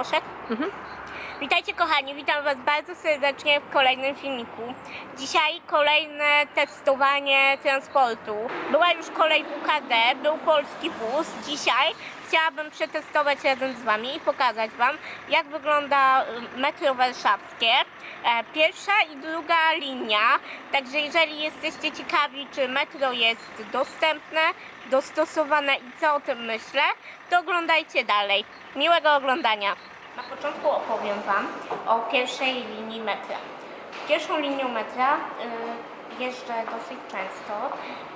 mm-hmm. Witajcie kochani, witam Was bardzo serdecznie w kolejnym filmiku. Dzisiaj kolejne testowanie transportu. Była już kolej WKD, był polski bus. Dzisiaj chciałabym przetestować razem z Wami i pokazać Wam, jak wygląda y, metro warszawskie. E, Pierwsza i druga linia, także jeżeli jesteście ciekawi, czy metro jest dostępne, dostosowane i co o tym myślę, to oglądajcie dalej. Miłego oglądania. Na początku opowiem Wam o pierwszej linii metra. Pierwszą linią metra y, jeżdżę dosyć często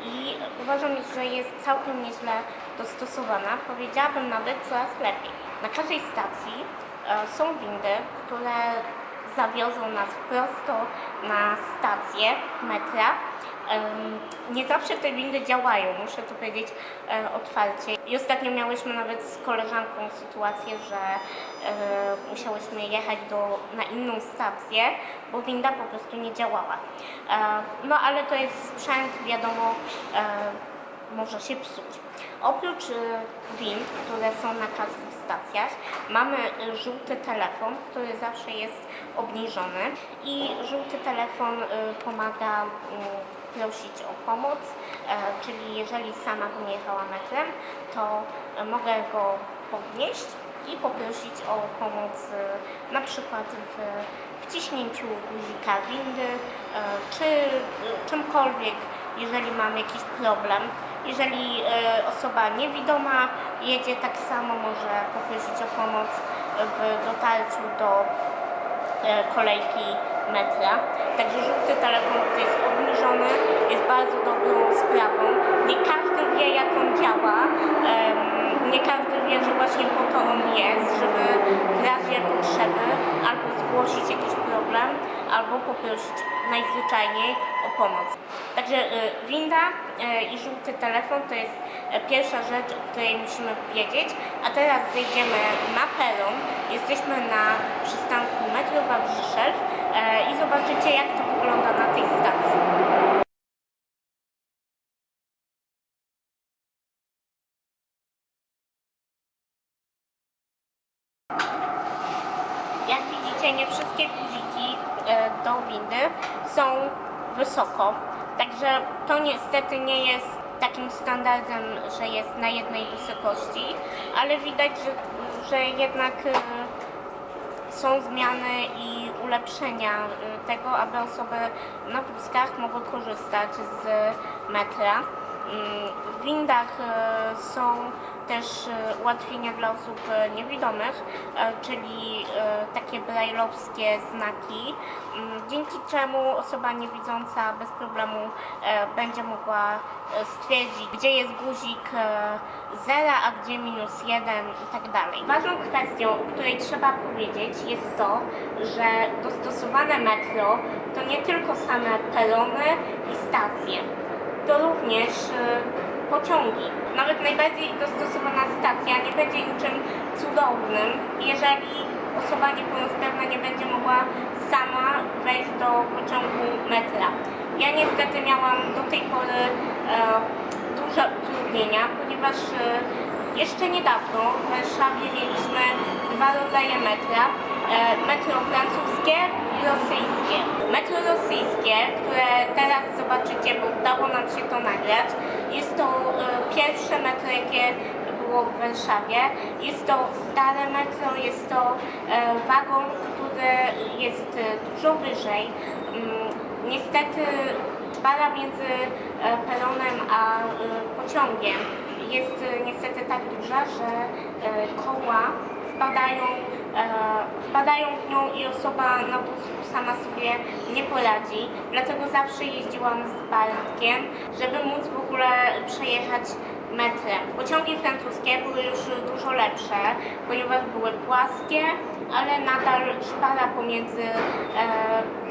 i uważam, że jest całkiem nieźle dostosowana. Powiedziałabym nawet coraz lepiej. Na każdej stacji y, są windy, które zawiozą nas prosto na stację metra. Nie zawsze te windy działają, muszę to powiedzieć e, otwarcie. I ostatnio miałyśmy nawet z koleżanką sytuację, że e, musiałyśmy jechać do, na inną stację, bo winda po prostu nie działała. E, no ale to jest sprzęt, wiadomo, może się psuć. Oprócz wind, które są na każdych stacjach, mamy żółty telefon, który zawsze jest obniżony i żółty telefon pomaga mm, prosić o pomoc, e, czyli jeżeli sama bym jechała metrem, to mogę go podnieść i poprosić o pomoc e, na przykład w wciśnięciu guzika windy, e, czy czymkolwiek, jeżeli mam jakiś problem. Jeżeli osoba niewidoma jedzie, tak samo może poprosić o pomoc w dotarciu do kolejki metra. Także żółty telefon, który jest obniżony, jest bardzo dobrą sprawą. Nie każdy wie, jak on działa. Nie każdy wie, że właśnie po to on jest, żeby w razie potrzeby albo zgłosić jakiś problem, albo poprosić najzwyczajniej o pomoc. Także y, winda y, i żółty telefon to jest e, pierwsza rzecz, o której musimy wiedzieć. A teraz zejdziemy na peron. Jesteśmy na przystanku metro Wawrzyszew e, i zobaczycie, jak to wygląda na tej stacji. Jak widzicie, nie wszystkie guziki e, do windy są wysoko. Także to niestety nie jest takim standardem, że jest na jednej wysokości, ale widać, że, że jednak e, są zmiany i ulepszenia y, tego, aby osoby na wózkach mogły korzystać z metra. Mm, W windach y, są też y, ułatwienia dla osób y, niewidomych, y, czyli takie brajlowskie znaki, mm, dzięki czemu osoba niewidząca bez problemu e, będzie mogła e, stwierdzić, gdzie jest guzik e, zera, a gdzie minus jeden i tak dalej. Ważną kwestią, o której trzeba powiedzieć jest to, że dostosowane metro to nie tylko same perony i stacje, to również pociągi. Nawet najbardziej dostosowana stacja nie będzie niczym cudownym, jeżeli osoba niepełnosprawna nie będzie mogła sama wejść do pociągu metra. Ja niestety miałam do tej pory e, duże utrudnienia, ponieważ e, jeszcze niedawno w Warszawie mieliśmy dwa rodzaje metra. E, metro francuskie i rosyjskie. Metro rosyjskie, które teraz zobaczycie, bo udało nam się to nagrać, jest to pierwsze metro, jakie było w Warszawie. Jest to stare metro, jest to e, wagon, który jest e, dużo wyżej. Mm, Niestety para między e, peronem a pociągiem jest niestety tak duża, że koła wpadają, wpadają w nią i osoba na wózku sama sobie nie poradzi. Dlatego zawsze jeździłam z Bartkiem, żeby móc w ogóle przejechać metrem. Pociągi francuskie były już dużo lepsze, ponieważ były płaskie, ale nadal szpara pomiędzy e,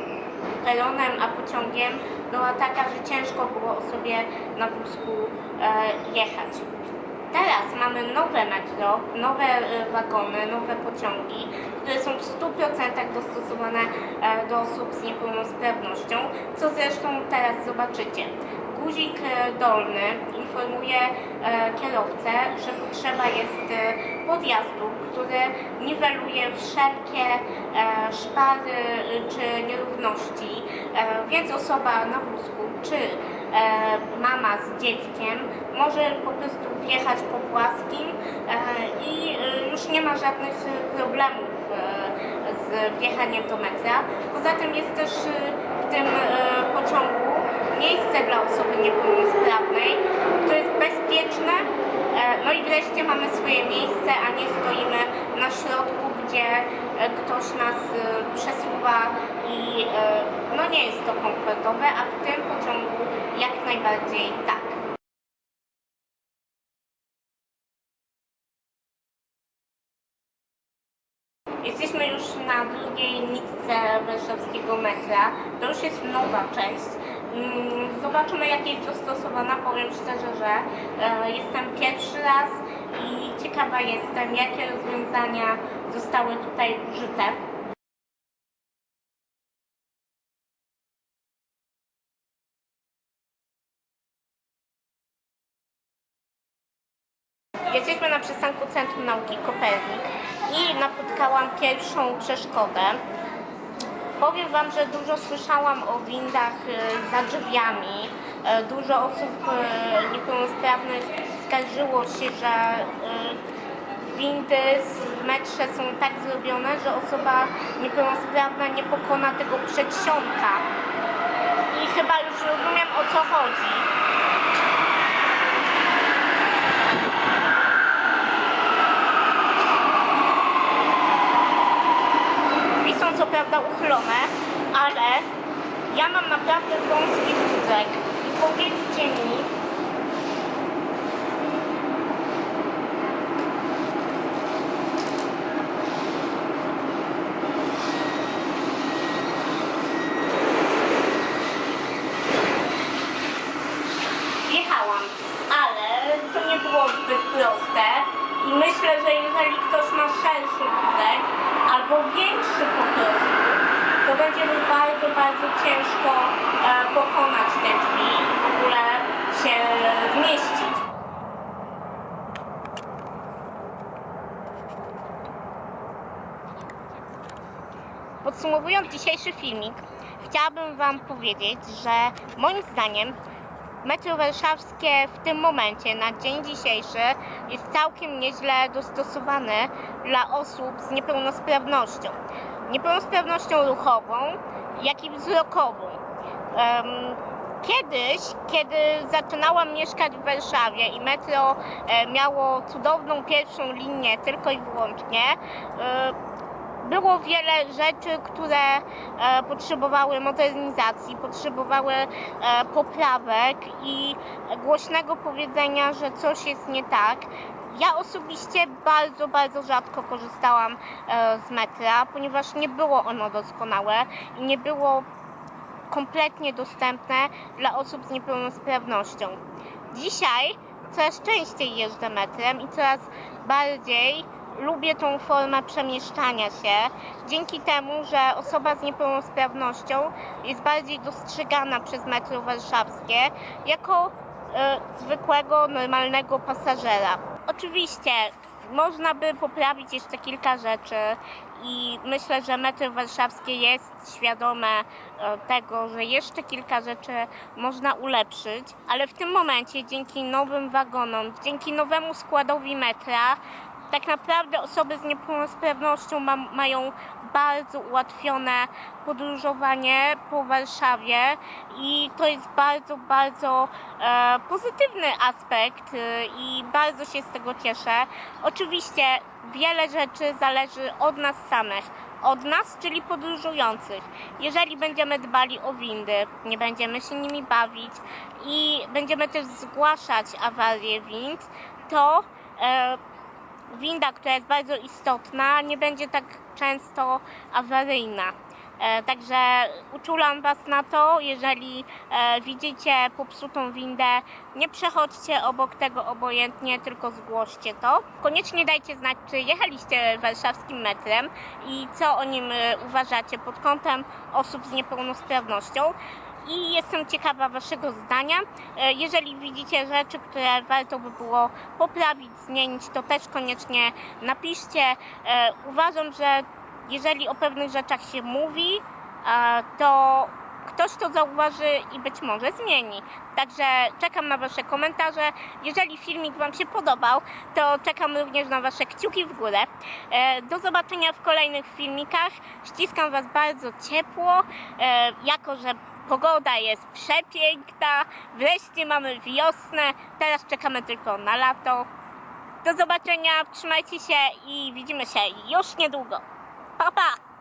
peronem a pociągiem była taka, że ciężko było osobie na wózku e, jechać. Teraz mamy nowe metro, nowe e, wagony, nowe pociągi, które są w 100% dostosowane e, do osób z niepełnosprawnością, co zresztą teraz zobaczycie. Guzik e, dolny informuje e, kierowcę, że potrzeba jest e, podjazdu, który niweluje wszelkie szpary czy nierówności, więc osoba na wózku czy mama z dzieckiem może po prostu wjechać po płaskim i już nie ma żadnych problemów z wjechaniem do metra. Poza tym jest też w tym pociągu miejsce dla osoby niepełnosprawnej, to jest bezpieczne. E, No i wreszcie mamy swoje miejsce, a nie stoimy na środku, gdzie e, ktoś nas e, przesuwa i no nie jest to komfortowe, a w tym pociągu jak najbardziej tak. Jesteśmy już na drugiej nitce warszawskiego metra. To już jest nowa część. Mm, Zobaczymy jak jest dostosowana. Powiem szczerze, że e, jestem pierwszy raz i ciekawa jestem jakie rozwiązania zostały tutaj użyte. Jesteśmy na przystanku Centrum Nauki Kopernik i napotkałam pierwszą przeszkodę. Powiem Wam, że dużo słyszałam o windach e, za drzwiami. E, Dużo osób e, niepełnosprawnych skarżyło się, że windy w metrze są tak zrobione, że osoba niepełnosprawna nie pokona tego przedsionka. I chyba już rozumiem o co chodzi. Drzwi są ale ja mam naprawdę wąski wózek. I powiedzcie mi, wjechałam, ale to nie było zbyt proste. I myślę, że jeżeli ktoś ma szerszy wózek albo większy po prostu, to będzie mu bardzo, bardzo ciężko e, pokonać te drzwi i w ogóle się zmieścić. Podsumowując dzisiejszy filmik, chciałabym Wam powiedzieć, że moim zdaniem metro warszawskie w tym momencie, na dzień dzisiejszy, jest całkiem nieźle dostosowane dla osób z niepełnosprawnością. Niepełnosprawnością ruchową, jak i wzrokową. Em, Kiedyś, kiedy zaczynałam mieszkać w Warszawie i metro e, miało cudowną pierwszą linię tylko i wyłącznie, e, było wiele rzeczy, które e, potrzebowały modernizacji, potrzebowały poprawek i głośnego powiedzenia, że coś jest nie tak. Ja osobiście bardzo, bardzo rzadko korzystałam z metra, ponieważ nie było ono doskonałe i nie było kompletnie dostępne dla osób z niepełnosprawnością. Dzisiaj coraz częściej jeżdżę metrem i coraz bardziej lubię tą formę przemieszczania się, dzięki temu, że osoba z niepełnosprawnością jest bardziej dostrzegana przez metro warszawskie jako e, zwykłego, normalnego pasażera. Oczywiście można by poprawić jeszcze kilka rzeczy i myślę, że metro warszawskie jest świadome e, tego, że jeszcze kilka rzeczy można ulepszyć, ale w tym momencie dzięki nowym wagonom, dzięki nowemu składowi metra tak naprawdę osoby z niepełnosprawnością ma, mają bardzo ułatwione podróżowanie po Warszawie i to jest bardzo, bardzo e, pozytywny aspekt e, i bardzo się z tego cieszę. Oczywiście wiele rzeczy zależy od nas samych. Od nas, czyli podróżujących. Jeżeli będziemy dbali o windy, nie będziemy się nimi bawić i będziemy też zgłaszać awarie wind, to e, winda, która jest bardzo istotna, nie będzie tak często awaryjna. E, Także uczulam Was na to, jeżeli e, widzicie popsutą windę, nie przechodźcie obok tego obojętnie, tylko zgłoście to. Koniecznie dajcie znać, czy jechaliście warszawskim metrem i co o nim e, uważacie pod kątem osób z niepełnosprawnością. I jestem ciekawa Waszego zdania. E, Jeżeli widzicie rzeczy, które warto by było poprawić, zmienić, to też koniecznie napiszcie. E, Uważam, że jeżeli o pewnych rzeczach się mówi, e, to ktoś to zauważy i być może zmieni. Także czekam na Wasze komentarze. Jeżeli filmik Wam się podobał, to czekam również na Wasze kciuki w górę. Do zobaczenia w kolejnych filmikach. Ściskam Was bardzo ciepło, jako że pogoda jest przepiękna. Wreszcie mamy wiosnę. Teraz czekamy tylko na lato. Do zobaczenia, trzymajcie się i widzimy się już niedługo. Pa, pa!